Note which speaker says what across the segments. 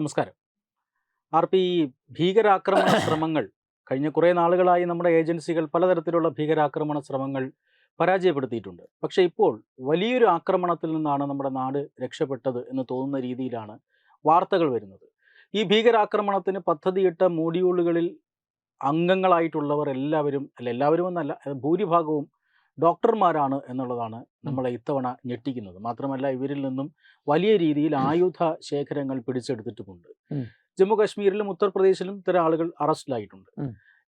Speaker 1: നമസ്കാരം. R P ഭീകരാക്രമണ ശ്രമങ്ങൾ കഴിഞ്ഞ കുറേ നാളുകളായി നമ്മുടെ ഏജൻസികൾ പലതരത്തിലുള്ള ഭീകരാക്രമണ ശ്രമങ്ങൾ പരാജയപ്പെടുത്തിയിട്ടുണ്ട്. പക്ഷേ ഇപ്പോൾ വലിയൊരു ആക്രമണത്തിൽ നിന്നാണ് നമ്മുടെ നാട് രക്ഷപ്പെട്ടത് എന്ന് തോന്നുന്ന രീതിയിലാണ് വാർത്തകൾ വരുന്നത്. ഈ ഭീകരാക്രമണത്തിന് പദ്ധതിയിട്ട മോഡ്യൂളുകളിൽ അംഗങ്ങളായിട്ടുള്ളവർ എല്ലാവരും അല്ല എല്ലാവരും എന്നല്ല ഭൂരിഭാഗവും ഡോക്ടർമാരാണ് എന്നുള്ളതാണ് നമ്മളെ ഇത്തവണ ഞെട്ടിക്കുന്നത്. മാത്രമല്ല ഇവരിൽ നിന്നും വലിയ രീതിയിൽ ആയുധ ശേഖരങ്ങൾ പിടിച്ചെടുത്തിട്ടുമുണ്ട്. ജമ്മു കാശ്മീരിലും ഉത്തർപ്രദേശിലും ഇത്തരം ആളുകൾ അറസ്റ്റിലായിട്ടുണ്ട്.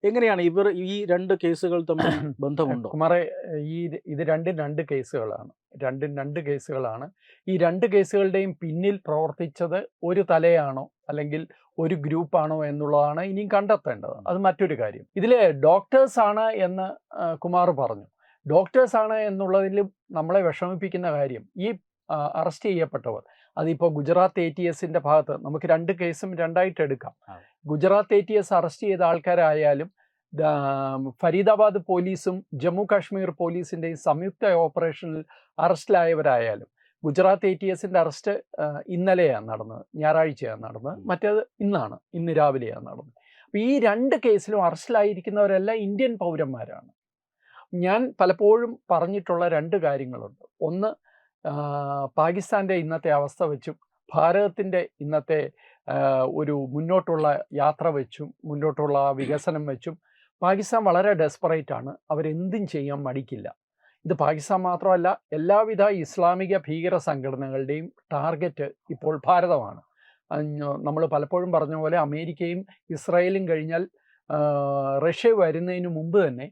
Speaker 1: എങ്ങനെയാണ് ഇവർ ഈ രണ്ട് കേസുകൾ തമ്മിൽ ബന്ധമുണ്ടോ?
Speaker 2: കുമാറെ ഈ ഇത്- രണ്ടും രണ്ട് കേസുകളാണ്. രണ്ടും രണ്ട് കേസുകളാണ്. ഈ രണ്ട് കേസുകളുടെയും പിന്നിൽ പ്രവർത്തിച്ചത് ഒരു തലയാണോ അല്ലെങ്കിൽ ഒരു ഗ്രൂപ്പാണോ എന്നുള്ളതാണ് ഇനിയും കണ്ടെത്തേണ്ടത്. അത് മറ്റൊരു കാര്യം. ഇതിലെ ഡോക്ടേഴ്സാണ് എന്ന് കുമാർ പറഞ്ഞു. ഡോക്ടേഴ്സ് ആണ് എന്നുള്ളതിൽ നമ്മളെ വിഷമിപ്പിക്കുന്ന കാര്യം. ഈ അറസ്റ്റ് ചെയ്യപ്പെട്ടവർ അതിപ്പോൾ ഗുജറാത്ത് എ ടി എസിന്റെ ഭാഗത്ത് നമുക്ക് രണ്ട് കേസും രണ്ടായിട്ട് എടുക്കാം. Gujarat A T S arrest ചെയ്ത ആൾക്കാരായാലും ഫരീദാബാദ് പോലീസും ജമ്മു കാശ്മീർ പോലീസിന്റെയും സംയുക്ത ഓപ്പറേഷനിൽ അറസ്റ്റിലായവരായാലും ഗുജറാത്ത് എ ടി എസിന്റെ അറസ്റ്റ് ഇന്നലെയാണ് നടന്നത്. ഞായറാഴ്ചയാണ് നടന്നത്. മറ്റേത് ഇന്നാണ്. ഇന്ന് രാവിലെയാണ് നടന്നത്. അപ്പോൾ ഈ രണ്ട് കേസിലും അറസ്റ്റിലായിരിക്കുന്നവരെല്ലാം ഇന്ത്യൻ പൗരന്മാരാണ്. ഞാൻ പലപ്പോഴും പറഞ്ഞിട്ടുള്ള രണ്ട് കാര്യങ്ങളുണ്ട്. ഒന്ന് പാകിസ്ഥാന്റെ ഇന്നത്തെ അവസ്ഥ വെച്ചും ഭാരതത്തിന്റെ ഇന്നത്തെ ഒരു മുന്നോട്ടുള്ള യാത്ര വെച്ചും മുന്നോട്ടുള്ള വികസനം വെച്ചും പാകിസ്ഥാൻ വളരെ ഡെസ്പറേറ്റ് ആണ് അവരെന്തും ചെയ്യാൻ മടിക്കില്ല. ഇത് പാകിസ്ഥാൻ മാത്രമല്ല എല്ലാവിധ ഇസ്ലാമിക ഭീകര സംഘടനകളുടെയും ടാർഗറ്റ് ഇപ്പോൾ ഭാരതമാണ്. നമ്മൾ പലപ്പോഴും പറഞ്ഞ പോലെ അമേരിക്കയും ഇസ്രായേലും കഴിഞ്ഞാൽ റഷ്യ വരുന്നതിന് മുമ്പ് തന്നെ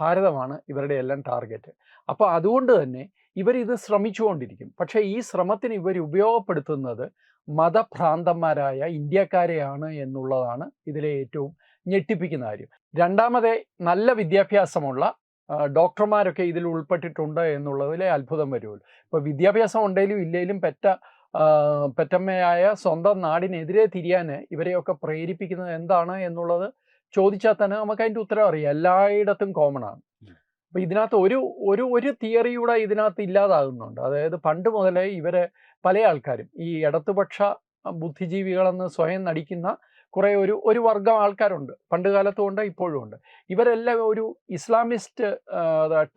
Speaker 2: ഭാരതമാണ് ഇവരുടെ എല്ലാം ടാർഗറ്റ് അപ്പോൾ അതുകൊണ്ട് തന്നെ ഇവരിത് ശ്രമിച്ചുകൊണ്ടിരിക്കും. പക്ഷേ ഈ ശ്രമത്തിന് ഇവർ ഉപയോഗപ്പെടുത്തുന്നത് മതഭ്രാന്തന്മാരായ ഇന്ത്യക്കാരെയാണ് എന്നുള്ളതാണ് ഇതിലെ ഏറ്റവും ഞെട്ടിപ്പിക്കുന്ന കാര്യം. രണ്ടാമതെ നല്ല വിദ്യാഭ്യാസമുള്ള ഡോക്ടർമാരൊക്കെ ഇതിൽ ഉൾപ്പെട്ടിട്ടുണ്ട് എന്നുള്ളതിലെ അത്ഭുതം വരുമല്ലോ. ഇപ്പോൾ വിദ്യാഭ്യാസം ഉണ്ടെങ്കിലും ഇല്ലെങ്കിലും പെറ്റ പെറ്റമ്മയായ സ്വന്തം നാടിനെതിരെ തിരിയാൻ ഇവരെയൊക്കെ പ്രേരിപ്പിക്കുന്നത് എന്താണ് എന്നുള്ളത് ചോദിച്ചാൽ തന്നെ നമുക്ക് അതിന്റെ ഉത്തരം അറിയാം. എല്ലായിടത്തും കോമൺ ആണ്.
Speaker 1: ഉം.
Speaker 2: അപ്പൊ ഇതിനകത്ത് ഒരു ഒരു ഒരു തിയറിയൂടെ ഇതിനകത്ത് ഇല്ലാതാകുന്നുണ്ട്. അതായത് പണ്ട് മുതലേ ഇവരെ പല ആൾക്കാരും ഈ ഇടതുപക്ഷ ബുദ്ധിജീവികളെന്ന് സ്വയം നടിക്കുന്ന കുറേ ഒരു ഒരു വർഗം ആൾക്കാരുണ്ട്. പണ്ട് കാലത്തും ഉണ്ട് ഇപ്പോഴും ഉണ്ട്. ഇവരെല്ലാം ഒരു ഇസ്ലാമിസ്റ്റ്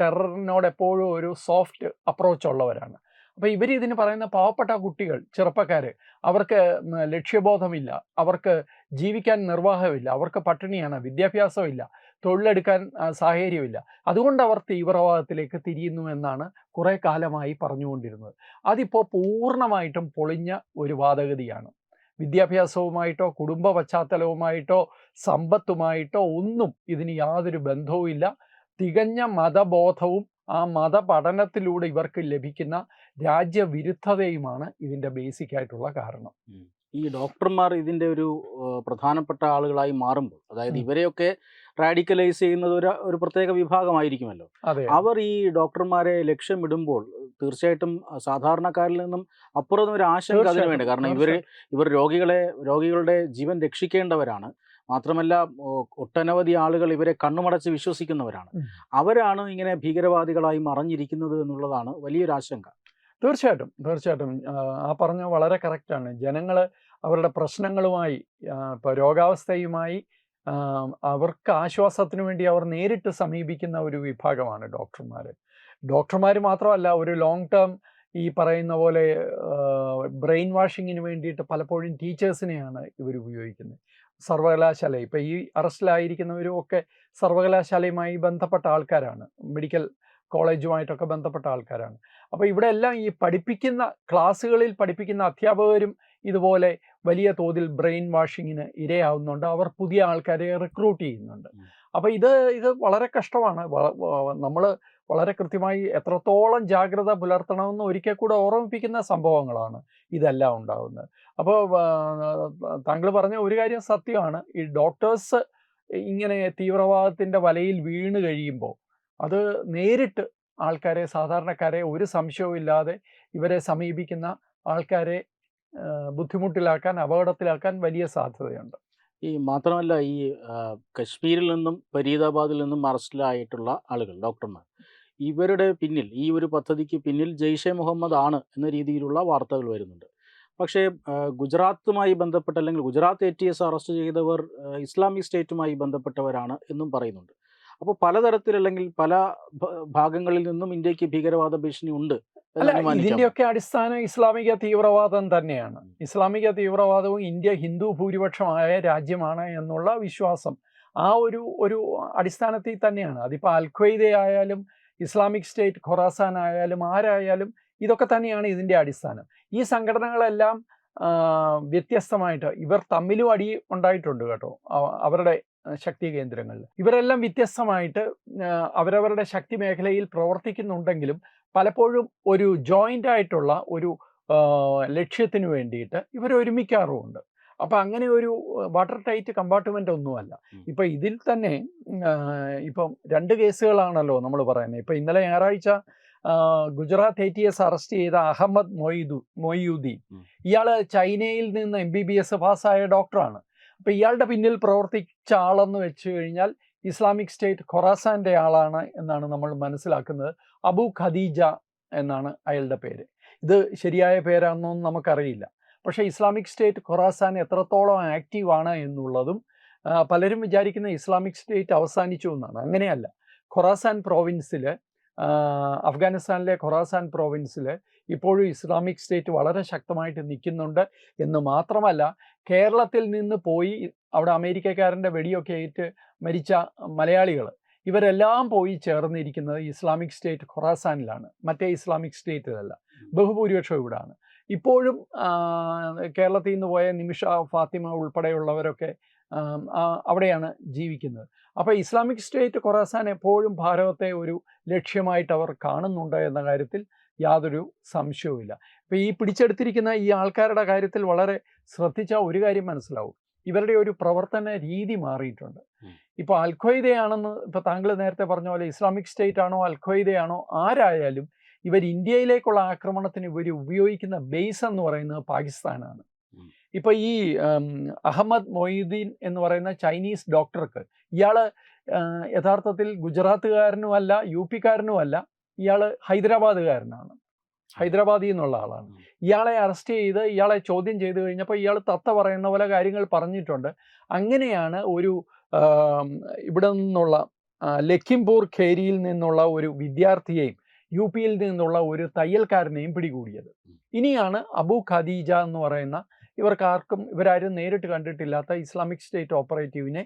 Speaker 2: ടെററിനോട് എപ്പോഴും ഒരു സോഫ്റ്റ് അപ്രോച്ച് ഉള്ളവരാണ്. അപ്പോൾ ഇവർ ഇതിന് പറയുന്ന പാവപ്പെട്ട കുട്ടികൾ ചെറുപ്പക്കാർ അവർക്ക് ലക്ഷ്യബോധമില്ല. അവർക്ക് ജീവിക്കാൻ നിർവാഹമില്ല. അവർക്ക് പട്ടിണിയാണ് വിദ്യാഭ്യാസമില്ല തൊഴിലെടുക്കാൻ സാഹചര്യമില്ല. അതുകൊണ്ട് അവർ തീവ്രവാദത്തിലേക്ക് തിരിയുന്നു എന്നാണ് കുറേ കാലമായി പറഞ്ഞുകൊണ്ടിരുന്നത്. അതിപ്പോൾ പൂർണമായിട്ടും പൊളിഞ്ഞ ഒരു വാദഗതിയാണ്. വിദ്യാഭ്യാസവുമായിട്ടോ കുടുംബ പശ്ചാത്തലവുമായിട്ടോ സമ്പത്തുമായിട്ടോ ഒന്നും ഇതിന് യാതൊരു ബന്ധവുമില്ല തികഞ്ഞ മതബോധവും ആ മതപഠനത്തിലൂടെ ഇവർക്ക് ലഭിക്കുന്ന രാജ്യവിരുദ്ധതയുമാണ് ഇതിന്റെ ബേസിക് ആയിട്ടുള്ള കാരണം
Speaker 1: ഈ ഡോക്ടർമാർ ഇതിന്റെ ഒരു പ്രധാനപ്പെട്ട ആളുകളായി മാറുമ്പോൾ അതായത് ഇവരെയൊക്കെ റാഡിക്കലൈസ് ചെയ്യുന്നത് ഒരു ഒരു പ്രത്യേക വിഭാഗമായിരിക്കുമല്ലോ. അവർ ഈ ഡോക്ടർമാരെ ലക്ഷ്യമിടുമ്പോൾ തീർച്ചയായിട്ടും സാധാരണക്കാരിൽ നിന്നും അപ്പുറം ഒരു ആശങ്ക അതിന് വേണ്ടി. കാരണം ഇവർ ഇവർ രോഗികളെ രോഗികളുടെ ജീവൻ രക്ഷിക്കേണ്ടവരാണ്. മാത്രമല്ല ഒട്ടനവധി ആളുകൾ ഇവരെ കണ്ണുമടച്ച് വിശ്വസിക്കുന്നവരാണ്. അവരാണ് ഇങ്ങനെ ഭീകരവാദികളായി മറഞ്ഞിരിക്കുന്നത് എന്നുള്ളതാണ് വലിയൊരു ആശങ്ക.
Speaker 2: തീർച്ചയായിട്ടും. തീർച്ചയായിട്ടും. ആ, ആ പറഞ്ഞ വളരെ കറക്റ്റാണ് ജനങ്ങൾ അവരുടെ പ്രശ്നങ്ങളുമായി ഇപ്പോൾ രോഗാവസ്ഥയുമായി അവർക്ക് ആശ്വാസത്തിന് വേണ്ടി അവർ നേരിട്ട് സമീപിക്കുന്ന ഒരു വിഭാഗമാണ് ഡോക്ടർമാർ ഡോക്ടർമാർ മാത്രമല്ല ഒരു ലോങ് ടേം ഈ പറയുന്ന പോലെ ബ്രെയിൻ വാഷിങ്ങിന് വേണ്ടിയിട്ട് പലപ്പോഴും ടീച്ചേഴ്സിനെയാണ് ഇവർ ഉപയോഗിക്കുന്നത്. സർവകലാശാല ഇപ്പം ഈ അറസ്റ്റിലായിരിക്കുന്നവരും ഒക്കെ സർവകലാശാലയുമായി ബന്ധപ്പെട്ട ആൾക്കാരാണ്. മെഡിക്കൽ കോളേജുമായിട്ടൊക്കെ ബന്ധപ്പെട്ട ആൾക്കാരാണ്. അപ്പോൾ ഇവിടെ എല്ലാം ഈ പഠിപ്പിക്കുന്ന ക്ലാസ്സുകളിൽ പഠിപ്പിക്കുന്ന അധ്യാപകരും ഇതുപോലെ വലിയ തോതിൽ ബ്രെയിൻ വാഷിങ്ങിന് ഇരയാവുന്നുണ്ട്. അവർ പുതിയ ആൾക്കാരെ റിക്രൂട്ട് ചെയ്യുന്നുണ്ട്.
Speaker 1: അപ്പം
Speaker 2: അപ്പോൾ ഇത് ഇത് വളരെ കഷ്ടമാണ്. നമ്മൾ വളരെ കൃത്യമായി എത്രത്തോളം ജാഗ്രത പുലർത്തണമെന്ന് ഒരിക്കൽ കൂടെ ഓർമ്മിപ്പിക്കുന്ന സംഭവങ്ങളാണ് ഇതെല്ലാം ഉണ്ടാകുന്നത് അപ്പോൾ താങ്കൾ പറഞ്ഞ ഒരു കാര്യം സത്യമാണ്. ഈ ഡോക്ടേഴ്സ് ഇങ്ങനെ തീവ്രവാദത്തിന്റെ വലയിൽ വീണ് കഴിയുമ്പോൾ അത് നേരിട്ട് ആൾക്കാരെ സാധാരണക്കാരെ ഒരു സംശയവും ഇല്ലാതെ ഇവരെ സമീപിക്കുന്ന ആൾക്കാരെ ബുദ്ധിമുട്ടിലാക്കാൻ അപകടത്തിലാക്കാൻ വലിയ സാധ്യതയുണ്ട്.
Speaker 1: ഈ മാത്രമല്ല ഈ കശ്മീരിൽ നിന്നും ഫരീദാബാദിൽ നിന്നും അറസ്റ്റിലായിട്ടുള്ള ആളുകൾ ഡോക്ടർമാർ. ഇവരുടെ പിന്നിൽ ഈ ഒരു പദ്ധതിക്ക് പിന്നിൽ ജെയ്ഷെ മുഹമ്മദ് ആണ് എന്ന രീതിയിലുള്ള വാർത്തകൾ വരുന്നുണ്ട്. പക്ഷേ ഗുജറാത്തുമായി ബന്ധപ്പെട്ട അല്ലെങ്കിൽ Gujarat A T S arrest ചെയ്തവർ ഇസ്ലാമിക് സ്റ്റേറ്റുമായി ബന്ധപ്പെട്ടവരാണ് എന്നും പറയുന്നുണ്ട്. അപ്പോൾ പലതരത്തിൽ അല്ലെങ്കിൽ പല ഭാഗങ്ങളിൽ നിന്നും ഇന്ത്യയ്ക്ക് ഭീകരവാദ ഭീഷണി ഉണ്ട്
Speaker 2: അല്ല. ഇതിന്റെയൊക്കെ അടിസ്ഥാനം ഇസ്ലാമിക തീവ്രവാദം തന്നെയാണ്. ഇസ്ലാമിക തീവ്രവാദവും ഇന്ത്യ ഹിന്ദു ഭൂരിപക്ഷമായ രാജ്യമാണ് എന്നുള്ള വിശ്വാസം ആ ഒരു ഒരു അടിസ്ഥാനത്തിൽ തന്നെയാണ്. അതിപ്പോൾ അൽഖ്വയ്ദ ആയാലും ഇസ്ലാമിക് സ്റ്റേറ്റ് ഖൊറാസാൻ ആയാലും ആരായാലും ഇതൊക്കെ തന്നെയാണ് ഇതിന്റെ അടിസ്ഥാനം. ഈ സംഘടനകളെല്ലാം വ്യത്യസ്തമായിട്ട് ഇവർ തമ്മിലും അടി ഉണ്ടായിട്ടുണ്ട് കേട്ടോ അവരുടെ ശക്തി കേന്ദ്രങ്ങളിൽ. ഇവരെല്ലാം വ്യത്യസ്തമായിട്ട് അവരവരുടെ ശക്തി മേഖലയിൽ പ്രവർത്തിക്കുന്നുണ്ടെങ്കിലും പലപ്പോഴും ഒരു ജോയിന്റ് ആയിട്ടുള്ള ഒരു ലക്ഷ്യത്തിന് വേണ്ടിയിട്ട് ഇവർ ഒരുമിക്കാറുമുണ്ട്. അപ്പം അങ്ങനെ ഒരു വാട്ടർ ടൈറ്റ് കമ്പാർട്ട്മെന്റ് ഒന്നുമല്ല. ഇപ്പം ഇതിൽ തന്നെ ഇപ്പം രണ്ട് കേസുകളാണല്ലോ നമ്മൾ പറയുന്നത്. ഇപ്പം ഇന്നലെ ഞായറാഴ്ച Gujarat A T S arrest ചെയ്ത അഹമ്മദ് മൊയ്ദു മൊയ്യുദ്ദീൻ. ഇയാൾ ചൈനയിൽ നിന്ന് എം ബി ബി എസ് പാസ്സായ ഡോക്ടറാണ്. അപ്പം ഇയാളുടെ പിന്നിൽ പ്രവർത്തിച്ച ആളെന്ന് വെച്ച് കഴിഞ്ഞാൽ ഇസ്ലാമിക് സ്റ്റേറ്റ് ഖൊറാസാന്റെ ആളാണ് എന്നാണ് നമ്മൾ മനസ്സിലാക്കുന്നത്. അബു ഖദീജ എന്നാണ് അയാളുടെ പേര്. ഇത് ശരിയായ പേരാണെന്നൊന്നും നമുക്കറിയില്ല. പക്ഷേ ഇസ്ലാമിക് സ്റ്റേറ്റ് ഖൊറാസാൻ എത്രത്തോളം ആക്റ്റീവ് ആണ് എന്നുള്ളതും പലരും വിചാരിക്കുന്ന ഇസ്ലാമിക് സ്റ്റേറ്റ് അവസാനിച്ചു എന്നാണ്. അങ്ങനെയല്ല. ഖൊറാസാൻ പ്രോവിൻസിൽ അഫ്ഗാനിസ്ഥാനിലെ ഖൊറാസാൻ പ്രോവിൻസിൽ ഇപ്പോഴും ഇസ്ലാമിക് സ്റ്റേറ്റ് വളരെ ശക്തമായിട്ട് നിൽക്കുന്നുണ്ട് എന്ന് മാത്രമല്ല കേരളത്തിൽ നിന്ന് പോയി അവിടെ അമേരിക്കക്കാരന്റെ വെടിയൊക്കെ ഏറ്റ് മരിച്ച മലയാളികൾ ഇവരെല്ലാം പോയി ചേർന്നിരിക്കുന്നത് ഇസ്ലാമിക് സ്റ്റേറ്റ് ഖൊറാസാനിലാണ്. മറ്റേ ഇസ്ലാമിക് സ്റ്റേറ്റിലല്ല. ബഹുഭൂരിപക്ഷം ഇവിടാണ്. ഇപ്പോഴും കേരളത്തിൽ നിന്ന് പോയ നിമിഷ ഫാത്തിമ ഉൾപ്പെടെയുള്ളവരൊക്കെ അവിടെയാണ് ജീവിക്കുന്നത്. അപ്പോൾ ഇസ്ലാമിക് സ്റ്റേറ്റ് ഖൊറാസാൻ എപ്പോഴും ഭാരതത്തെ ഒരു ലക്ഷ്യമായിട്ട് അവർ കാണുന്നുണ്ട് എന്ന കാര്യത്തിൽ യാതൊരു സംശയവുമില്ല. ഇപ്പോൾ ഈ പിടിച്ചെടുത്തിരിക്കുന്ന ഈ ആൾക്കാരുടെ കാര്യത്തിൽ വളരെ ശ്രദ്ധിച്ചാൽ ഒരു കാര്യം മനസ്സിലാവും. ഇവരുടെ ഒരു പ്രവർത്തന രീതി മാറിയിട്ടുണ്ട്. ഇപ്പോൾ അൽഖ്വയ്ദയാണെന്ന് ഇപ്പോൾ താങ്കൾ നേരത്തെ പറഞ്ഞ പോലെ ഇസ്ലാമിക് സ്റ്റേറ്റ് ആണോ അൽഖ്വയ്ദയാണോ ആരായാലും ഇവർ ഇന്ത്യയിലേക്കുള്ള ആക്രമണത്തിന് ഇവർ ഉപയോഗിക്കുന്ന ബേസ് എന്ന് പറയുന്നത് പാകിസ്ഥാനാണ്.
Speaker 1: ഇപ്പൊ
Speaker 2: ഇപ്പോൾ ഈ അഹമ്മദ് മൊയ്ദീൻ എന്ന് പറയുന്ന ചൈനീസ് ഡോക്ടർക്ക് ഇയാൾ യഥാർത്ഥത്തിൽ ഗുജറാത്തുകാരനുമല്ല യു പിക്കാരനുമല്ല ഇയാൾ ഹൈദരാബാദുകാരനാണ് ഹൈദരാബാദിൽ നിന്നുള്ള ആളാണ്. ഇയാളെ അറസ്റ്റ് ചെയ്ത് ഇയാളെ ചോദ്യം ചെയ്ത് കഴിഞ്ഞപ്പോൾ ഇയാൾ തത്ത പറയുന്ന പോലെ കാര്യങ്ങൾ പറഞ്ഞിട്ടുണ്ട്. അങ്ങനെയാണ് ഒരു ഇവിടെ നിന്നുള്ള ലഖിംപൂർ ഖേരിയിൽ നിന്നുള്ള ഒരു വിദ്യാർത്ഥിയെയും യു പിയിൽ നിന്നുള്ള ഒരു തയ്യൽക്കാരനെയും പിടികൂടിയത്. ഇനിയാണ് അബു ഖദീജ എന്ന് പറയുന്ന ഇവർക്കാർക്കും ഇവരാരും നേരിട്ട് കണ്ടിട്ടില്ലാത്ത ഇസ്ലാമിക് സ്റ്റേറ്റ് ഓപ്പറേറ്റീവിനെ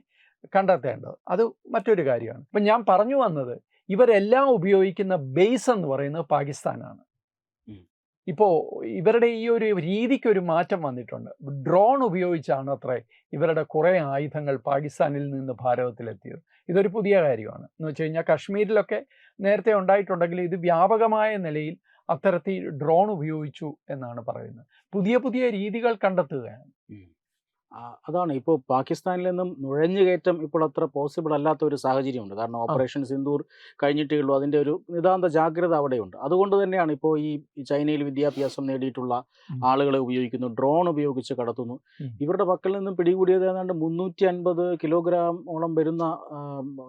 Speaker 2: കണ്ടെത്തേണ്ടത്. അത് മറ്റൊരു കാര്യമാണ്. ഇപ്പം ഞാൻ പറഞ്ഞു വന്നത് ഇവരെല്ലാം ഉപയോഗിക്കുന്ന ബേസ് എന്ന് പറയുന്നത് പാകിസ്ഥാനാണ്. ഇപ്പോൾ ഇവരുടെ ഈ ഒരു രീതിക്ക് ഒരു മാറ്റം വന്നിട്ടുണ്ട്. ഡ്രോൺ ഉപയോഗിച്ചാണ് അത്രേ ഇവരുടെ കുറേ ആയുധങ്ങൾ പാകിസ്ഥാനിൽ നിന്ന് ഭാരതത്തിലെത്തിയത്. ഇതൊരു പുതിയ കാര്യമാണ്. എന്ന് വെച്ച് കഴിഞ്ഞാൽ കശ്മീരിലൊക്കെ നേരത്തെ ഉണ്ടായിട്ടുണ്ടെങ്കിൽ ഇത് വ്യാപകമായ നിലയിൽ അത്തരത്തിൽ ഡ്രോൺ ഉപയോഗിച്ചു എന്നാണ് പറയുന്നത്. പുതിയ പുതിയ രീതികൾ കണ്ടെത്തുകയാണ്.
Speaker 1: അതാണ്. ഇപ്പോൾ പാകിസ്ഥാനിൽ നിന്നും നുഴഞ്ഞുകയറ്റം ഇപ്പോൾ അത്ര പോസിബിൾ അല്ലാത്ത ഒരു സാഹചര്യമുണ്ട്. കാരണം ഓപ്പറേഷൻ സിന്ദൂർ കഴിഞ്ഞിട്ടേ ഉള്ളൂ. അതിന്റെ ഒരു നിതാന്ത ജാഗ്രത അവിടെയുണ്ട്. അതുകൊണ്ട് തന്നെയാണ് ഇപ്പോൾ ഈ ചൈനയിൽ വിദ്യാഭ്യാസം നേടിയിട്ടുള്ള ആളുകളെ ഉപയോഗിക്കുന്നു. ഡ്രോൺ ഉപയോഗിച്ച് കടത്തുന്നു. ഇവരുടെ പക്കൽ നിന്നും പിടികൂടിയത് ഏതാണ്ട് മുന്നൂറ്റി അൻപത് കിലോഗ്രാമോളം വരുന്ന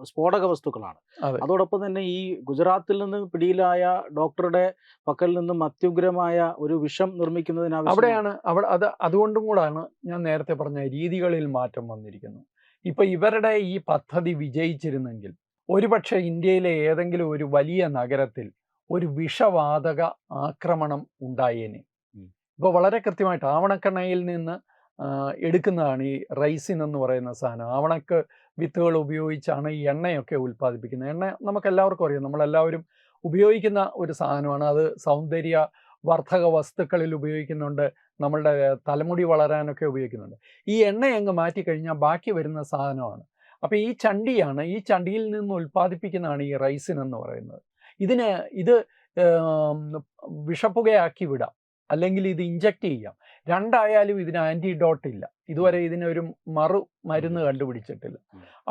Speaker 1: സ്ഫോടക വസ്തുക്കളാണ്. അതോടൊപ്പം തന്നെ ഈ ഗുജറാത്തിൽ നിന്ന് പിടിയിലായ ഡോക്ടറുടെ പക്കൽ നിന്നും അത്യുഗ്രമായ ഒരു വിഷം നിർമ്മിക്കുന്നതിനാവശ്യം
Speaker 2: അവിടെയാണ്. അവിടെ അത് അതുകൊണ്ടും കൂടാണ് ഞാൻ നേരത്തെ പറഞ്ഞ രീതികളിൽ മാറ്റം വന്നിരിക്കുന്നു. ഇപ്പൊ ഇവരുടെ ഈ പദ്ധതി വിജയിച്ചിരുന്നെങ്കിൽ ഒരുപക്ഷെ ഇന്ത്യയിലെ ഏതെങ്കിലും ഒരു വലിയ നഗരത്തിൽ ഒരു വിഷവാതക ആക്രമണം ഉണ്ടായേനെ. ഇപ്പോൾ വളരെ കൃത്യമായിട്ട് ആവണക്കണ്ണയിൽ നിന്ന് എടുക്കുന്നതാണ് ഈ റൈസിൻ എന്ന് പറയുന്ന സാധനം. ആവണക്ക് വിത്തുകൾ ഉപയോഗിച്ചാണ് ഈ എണ്ണയൊക്കെ ഉൽപ്പാദിപ്പിക്കുന്നത്. എണ്ണ നമുക്ക് എല്ലാവർക്കും അറിയാം. നമ്മളെല്ലാവരും ഉപയോഗിക്കുന്ന ഒരു സാധനമാണ്. അത് സൗന്ദര്യ വർദ്ധക വസ്തുക്കളിൽ ഉപയോഗിക്കുന്നുണ്ട് നമ്മളുടെ തലമുടി വളരാനൊക്കെ ഉപയോഗിക്കുന്നുണ്ട്. ഈ എണ്ണ അങ്ങ് മാറ്റിക്കഴിഞ്ഞാൽ ബാക്കി വരുന്ന സാധനമാണ്. അപ്പോൾ ഈ ചണ്ടിയാണ് ഈ ചണ്ടിയിൽ നിന്ന് ഉൽപ്പാദിപ്പിക്കുന്നതാണ് ഈ റൈസിൻ എന്ന് പറയുന്നത്. ഇതിന് ഇത് വിഷപ്പുകയാക്കി വിടാം അല്ലെങ്കിൽ ഇത് ഇഞ്ചക്ട് ചെയ്യാം. രണ്ടായാലും ഇതിന് ആന്റിഡോട്ട് ഇല്ല. ഇതുവരെ ഇതിനൊരു മറു മരുന്ന് കണ്ടുപിടിച്ചിട്ടില്ല.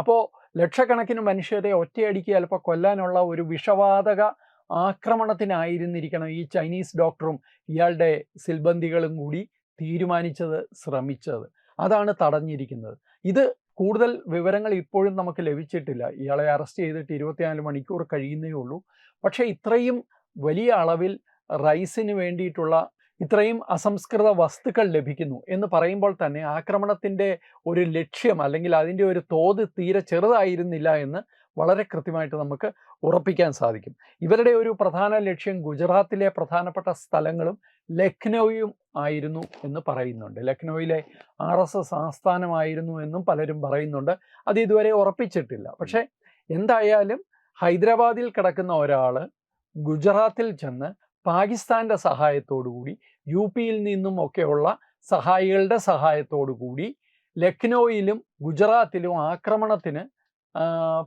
Speaker 2: അപ്പോൾ ലക്ഷക്കണക്കിന് മനുഷ്യരെ ഒറ്റയടിക്ക് ചിലപ്പോൾ കൊല്ലാനുള്ള ഒരു വിഷവാതക ആക്രമണത്തിനായിരുന്നിരിക്കണം ഈ ചൈനീസ് ഡോക്ടറും ഇയാളുടെ സിൽബന്ധികളും കൂടി തീരുമാനിച്ചത് ശ്രമിച്ചത്. അതാണ് തടഞ്ഞിരിക്കുന്നത്. ഇത് കൂടുതൽ വിവരങ്ങൾ ഇപ്പോഴും നമുക്ക് ലഭിച്ചിട്ടില്ല. ഇയാളെ അറസ്റ്റ് ചെയ്തിട്ട് ഇരുപത്തിനാല് മണിക്കൂർ കഴിയുന്നേ ഉള്ളൂ. പക്ഷേ ഇത്രയും വലിയ അളവിൽ റൈസിന് വേണ്ടിയിട്ടുള്ള ഇത്രയും അസംസ്കൃത വസ്തുക്കൾ ലഭിക്കുന്നു എന്ന് പറയുമ്പോൾ തന്നെ ആക്രമണത്തിന്റെ ഒരു ലക്ഷ്യം അല്ലെങ്കിൽ അതിന്റെ ഒരു തോത് തീരെ ചെറുതായിരുന്നില്ല എന്ന് വളരെ കൃത്യമായിട്ട് നമുക്ക് ഉറപ്പിക്കാൻ സാധിക്കും. ഇവരുടെ ഒരു പ്രധാന ലക്ഷ്യം ഗുജറാത്തിലെ പ്രധാനപ്പെട്ട സ്ഥലങ്ങളും ലക്നൌയും ആയിരുന്നു എന്ന് പറയുന്നുണ്ട്. ലഖ്നൌയിലെ ആർ എസ് എസ് ആസ്ഥാനമായിരുന്നു എന്നും പലരും പറയുന്നുണ്ട്. അത് ഇതുവരെ ഉറപ്പിച്ചിട്ടില്ല. പക്ഷേ എന്തായാലും ഹൈദരാബാദിൽ കിടക്കുന്ന ഒരാൾ ഗുജറാത്തിൽ ചെന്ന് പാകിസ്ഥാന്റെ സഹായത്തോടുകൂടി യു പിയിൽ നിന്നും ഒക്കെയുള്ള സഹായികളുടെ സഹായത്തോടു കൂടി ലക്നൌയിലും ഗുജറാത്തിലും ആക്രമണത്തിന്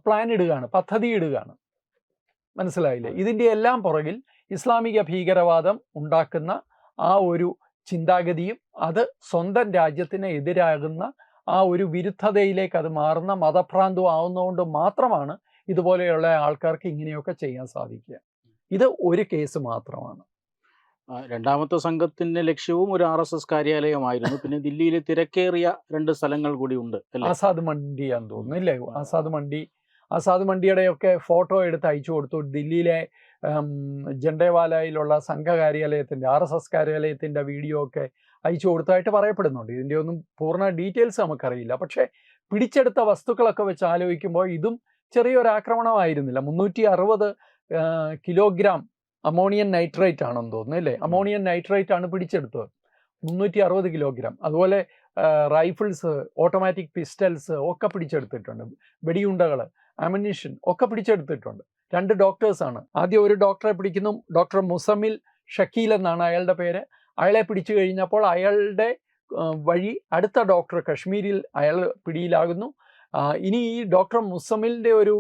Speaker 2: പ്ലാൻ ഇടുകയാണ് പദ്ധതി ഇടുകയാണ്. മനസ്സിലായില്ലേ? ഇതിന്റെ എല്ലാം പുറകിൽ ഇസ്ലാമിക ഭീകരവാദം ഉണ്ടാക്കുന്ന ആ ഒരു ചിന്താഗതിയും അത് സ്വന്തം രാജ്യത്തിന് എതിരാകുന്ന ആ ഒരു വിരുദ്ധതയിലേക്ക് അത് മാറുന്ന മതഭ്രാന്തു ആവുന്നതുകൊണ്ട് മാത്രമാണ് ഇതുപോലെയുള്ള ആൾക്കാർക്ക് ഇങ്ങനെയൊക്കെ ചെയ്യാൻ സാധിക്കുക. ഇത് ഒരു കേസ് മാത്രമാണ്.
Speaker 1: രണ്ടാമത്തെ സംഘത്തിന്റെ ലക്ഷ്യവും ഒരു ആർ എസ് എസ് കാര്യാലയമായിരുന്നു. പിന്നെ ദില്ലിയിലെ തിരക്കേറിയ രണ്ട് സ്ഥലങ്ങൾ കൂടി ഉണ്ട് ആസാദ്
Speaker 2: ആസാദ് മണ്ടിയാന്ന് തോന്നുന്നു ഇല്ലേ? ആസാദ് മണ്ടി ആസാദ് മണ്ടിയുടെയൊക്കെ ഫോട്ടോ എടുത്ത് അയച്ചു കൊടുത്തു. ദില്ലിയിലെ ജണ്ടേവാലയിലുള്ള സംഘ കാര്യാലയത്തിന്റെ ആർ എസ് എസ് കാര്യാലയത്തിന്റെ വീഡിയോ ഒക്കെ അയച്ചു കൊടുത്തതായിട്ട് പറയപ്പെടുന്നുണ്ട്. ഇതിന്റെ ഒന്നും പൂർണ ഡീറ്റെയിൽസ് നമുക്കറിയില്ല. പക്ഷേ പിടിച്ചെടുത്ത വസ്തുക്കളൊക്കെ വെച്ച് ആലോചിക്കുമ്പോൾ ഇതും ചെറിയൊരു ആക്രമണമായിരുന്നില്ല മുന്നൂറ്റി അറുപത് കിലോഗ്രാം അമോണിയൻ നൈട്രേറ്റ് ആണെന്ന് തോന്നുന്നു അല്ലേ? അമോണിയൻ നൈട്രേറ്റ് ആണ് പിടിച്ചെടുത്തത്. മുന്നൂറ്റി അറുപത് കിലോഗ്രാം. അതുപോലെ റൈഫിൾസ് ഓട്ടോമാറ്റിക് പിസ്റ്റൽസ് ഒക്കെ പിടിച്ചെടുത്തിട്ടുണ്ട്. വെടിയുണ്ടകൾ അമിനിഷൻ ഒക്കെ പിടിച്ചെടുത്തിട്ടുണ്ട്. രണ്ട് ഡോക്ടേഴ്സാണ് ആദ്യം ഒരു ഡോക്ടറെ പിടിക്കുന്നു. ഡോക്ടർ മുസമിൽ ഷക്കീൽ എന്നാണ് അയാളുടെ പേര്. അയാളെ പിടിച്ചു കഴിഞ്ഞപ്പോൾ അയാളുടെ വഴി അടുത്ത ഡോക്ടർ കശ്മീരിൽ അയാൾ പിടിയിലാകുന്നു. ഇനി ഈ ഡോക്ടർ മുസമിലിന്റെ ഒരു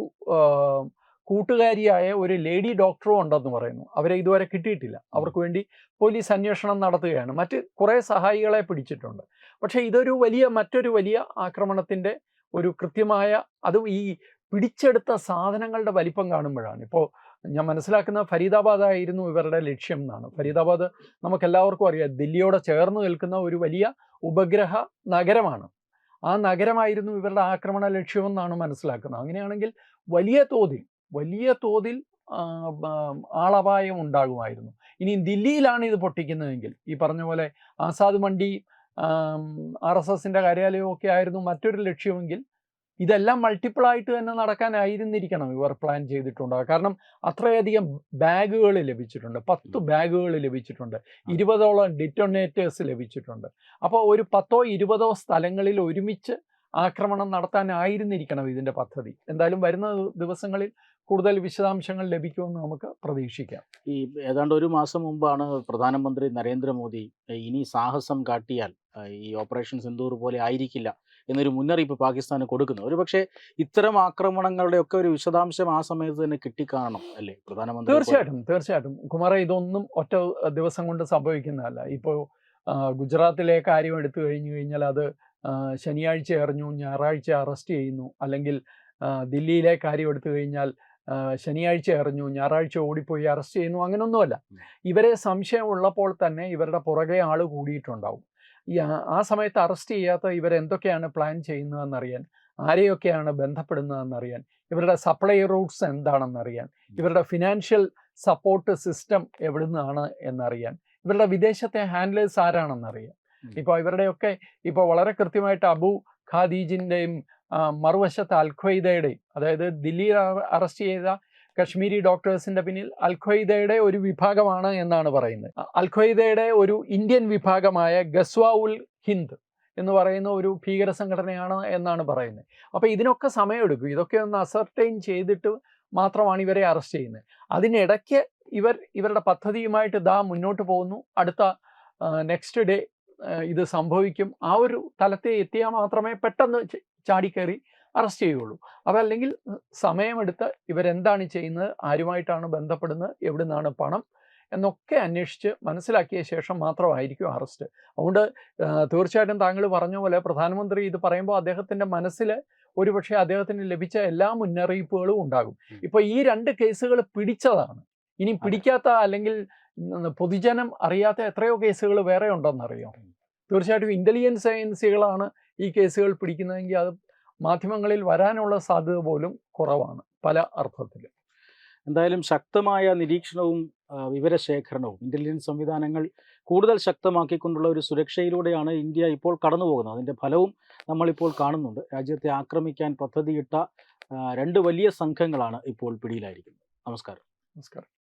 Speaker 2: കൂട്ടുകാരിയായ ഒരു ലേഡി ഡോക്ടറും ഉണ്ടെന്ന് പറയുന്നു. അവരെ ഇതുവരെ കിട്ടിയിട്ടില്ല. അവർക്ക് വേണ്ടി പോലീസ് അന്വേഷണം നടത്തുകയാണ്. മറ്റ് കുറേ സഹായികളെ പിടിച്ചിട്ടുണ്ട്. പക്ഷേ ഇതൊരു വലിയ മറ്റൊരു വലിയ ആക്രമണത്തിന്റെ ഒരു കൃത്യമായ അതും ഈ പിടിച്ചെടുത്ത സാധനങ്ങളുടെ വലിപ്പം കാണുമ്പോഴാണ്. ഇപ്പോൾ ഞാൻ മനസ്സിലാക്കുന്ന ഫരീദാബാദ് ആയിരുന്നു ഇവരുടെ ലക്ഷ്യം എന്നാണ്. ഫരീദാബാദ് നമുക്കെല്ലാവർക്കും അറിയാം ദില്ലിയോട് ചേർന്ന് നിൽക്കുന്ന ഒരു വലിയ ഉപഗ്രഹ നഗരമാണ്. ആ നഗരമായിരുന്നു ഇവരുടെ ആക്രമണ ലക്ഷ്യമെന്നാണ് മനസ്സിലാക്കുന്നത്. അങ്ങനെയാണെങ്കിൽ വലിയ തോതിൽ വലിയ തോതിൽ ആളപായം ഉണ്ടാകുമായിരുന്നു. ഇനി ദില്ലിയിലാണ് ഇത് പൊട്ടിക്കുന്നതെങ്കിൽ ഈ പറഞ്ഞ പോലെ ആസാദ് മണ്ഡി ആർ എസ് എസിന്റെ കാര്യാലയമൊക്കെ ആയിരുന്നു മറ്റൊരു ലക്ഷ്യമെങ്കിൽ ഇതെല്ലാം മൾട്ടിപ്പിൾ ആയിട്ട് തന്നെ നടക്കാനായിരുന്നിരിക്കണം. ഇവർ പ്ലാൻ ചെയ്തിട്ടുണ്ടാവുക കാരണം അത്രയധികം ബാഗുകൾ ലഭിച്ചിട്ടുണ്ട്. പത്ത് ബാഗുകൾ ലഭിച്ചിട്ടുണ്ട്. ഇരുപതോളം ഡിറ്റോണേറ്റേഴ്സ് ലഭിച്ചിട്ടുണ്ട്. അപ്പോൾ ഒരു പത്തോ ഇരുപതോ സ്ഥലങ്ങളിൽ ഒരുമിച്ച് ആക്രമണം നടത്താനായിരുന്നിരിക്കണം ഇതിന്റെ പദ്ധതി. എന്തായാലും വരുന്ന ദിവസങ്ങളിൽ കൂടുതൽ വിശദാംശങ്ങൾ ലഭിക്കുമെന്ന് നമുക്ക് പ്രതീക്ഷിക്കാം.
Speaker 1: ഈ ഏതാണ്ട് ഒരു മാസം മുമ്പാണ് പ്രധാനമന്ത്രി നരേന്ദ്രമോദി ഇനി സാഹസം കാട്ടിയാൽ ഈ ഓപ്പറേഷൻ സിന്ദൂർ പോലെ ആയിരിക്കില്ല എന്നൊരു മുന്നറിയിപ്പ് പാകിസ്ഥാന് കൊടുക്കുന്നത് ഒരു പക്ഷേ ഇത്തരം ആക്രമണങ്ങളുടെ ഒക്കെ ഒരു വിശദാംശം ആ സമയത്ത് തന്നെ കിട്ടിക്കാണണം അല്ലേ? പ്രധാനമന്ത്രി
Speaker 2: തീർച്ചയായിട്ടും തീർച്ചയായിട്ടും. കുമാര ഇതൊന്നും ഒറ്റ ദിവസം കൊണ്ട് സംഭവിക്കുന്നതല്ല. ഇപ്പോൾ ഗുജറാത്തിലെ കാര്യം എടുത്തു കഴിഞ്ഞു കഴിഞ്ഞാൽ അത് ശനിയാഴ്ച എറിഞ്ഞു ഞായറാഴ്ച അറസ്റ്റ് ചെയ്യുന്നു. അല്ലെങ്കിൽ ദില്ലിയിലെ കാര്യം എടുത്തു കഴിഞ്ഞാൽ ശനിയാഴ്ച എറിഞ്ഞു ഞായറാഴ്ച ഓടിപ്പോയി അറസ്റ്റ് ചെയ്യുന്നു അങ്ങനെയൊന്നുമല്ല ഇവരെ സംശയമുള്ളപ്പോൾ തന്നെ ഇവരുടെ പുറകെ ആൾ കൂടിയിട്ടുണ്ടാവും. ഈ ആ- സമയത്ത് അറസ്റ്റ് ചെയ്യാത്ത ഇവരെന്തൊക്കെയാണ് പ്ലാൻ ചെയ്യുന്നതെന്നറിയാൻ ആരെയൊക്കെയാണ് ബന്ധപ്പെടുന്നതെന്നറിയാൻ ഇവരുടെ സപ്ലൈ റൂട്ട്സ് എന്താണെന്നറിയാൻ ഇവരുടെ ഫിനാൻഷ്യൽ സപ്പോർട്ട് സിസ്റ്റം എവിടുന്നാണ് എന്നറിയാൻ ഇവരുടെ വിദേശത്തെ ഹാൻഡ്ലേഴ്സ് ആരാണെന്നറിയാൻ. ഇപ്പോൾ ഇവരുടെയൊക്കെ ഇപ്പോൾ വളരെ കൃത്യമായിട്ട് അബു ഖാദീജിന്റെയും മറുവശത്ത് അൽഖ്വയ്ദയുടെയും അതായത് ദില്ലിയിൽ അറസ്റ്റ് ചെയ്ത കശ്മീരി ഡോക്ടേഴ്സിന്റെ പിന്നിൽ അൽഖ്വയ്ദയുടെ ഒരു വിഭാഗമാണ് എന്നാണ് പറയുന്നത്. അൽ അൽഖ്വയ്ദയുടെ ഒരു ഇന്ത്യൻ വിഭാഗമായ ഗസ്വ ഉൽ ഹിന്ദ് എന്ന് പറയുന്ന ഒരു ഭീകര സംഘടനയാണ് എന്നാണ് പറയുന്നത്. അപ്പോൾ ഇതിനൊക്കെ സമയമെടുക്കും. ഇതൊക്കെ ഒന്ന് അസർട്ടൈൻ ചെയ്തിട്ട് മാത്രമാണ് ഇവരെ അറസ്റ്റ് ചെയ്യുന്നത്. അതിനിടയ്ക്ക് ഇവർ ഇവരുടെ പദ്ധതിയുമായിട്ട് ദാ മുന്നോട്ട് പോകുന്നു. അടുത്ത നെക്സ്റ്റ് ഡേ ഇത് സംഭവിക്കും. ആ ഒരു തലത്തെ എത്തിയാൽ മാത്രമേ പെട്ടെന്ന് ചാടിക്കയറി അറസ്റ്റ് ചെയ്യുള്ളൂ അതല്ലെങ്കിൽ സമയമെടുത്ത് ഇവരെന്താണ് ചെയ്യുന്നത്? ആരുമായിട്ടാണ് ബന്ധപ്പെടുന്നത്? എവിടെ നിന്നാണ് പണം? എന്നൊക്കെ അന്വേഷിച്ച് മനസ്സിലാക്കിയ ശേഷം മാത്രമായിരിക്കും അറസ്റ്റ് അതുകൊണ്ട് തീർച്ചയായിട്ടും താങ്കൾ പറഞ്ഞ പോലെ പ്രധാനമന്ത്രി ഇത് പറയുമ്പോൾ അദ്ദേഹത്തിന്റെ മനസ്സിൽ ഒരുപക്ഷെ അദ്ദേഹത്തിന് ലഭിച്ച എല്ലാ മുന്നറിയിപ്പുകളും ഉണ്ടാകും. ഇപ്പോൾ ഈ രണ്ട് കേസുകൾ പിടിച്ചതാണ്. ഇനി പിടിക്കാത്ത അല്ലെങ്കിൽ പൊതുജനം അറിയാത്ത എത്രയോ കേസുകൾ വേറെ ഉണ്ടെന്നറിയാം. തീർച്ചയായിട്ടും ഇന്റലിജൻസ് ഏജൻസികളാണ് ഈ കേസുകൾ പിടിക്കുന്നതെങ്കിൽ അത് മാധ്യമങ്ങളിൽ വരാനുള്ള സാധ്യത പോലും കുറവാണ് പല അർത്ഥത്തിൽ
Speaker 1: എന്തായാലും ശക്തമായ നിരീക്ഷണവും വിവരശേഖരണവും ഇന്റലിജൻസ് സംവിധാനങ്ങൾ കൂടുതൽ ശക്തമാക്കിക്കൊണ്ടുള്ള ഒരു സുരക്ഷയിലൂടെയാണ് ഇന്ത്യ ഇപ്പോൾ കടന്നു പോകുന്നത് അതിന്റെ ഫലവും നമ്മളിപ്പോൾ കാണുന്നുണ്ട്. രാജ്യത്തെ ആക്രമിക്കാൻ പദ്ധതിയിട്ട രണ്ട് വലിയ സംഘങ്ങളാണ് ഇപ്പോൾ പിടിയിലായിരിക്കുന്നത്. നമസ്കാരം.
Speaker 2: നമസ്കാരം.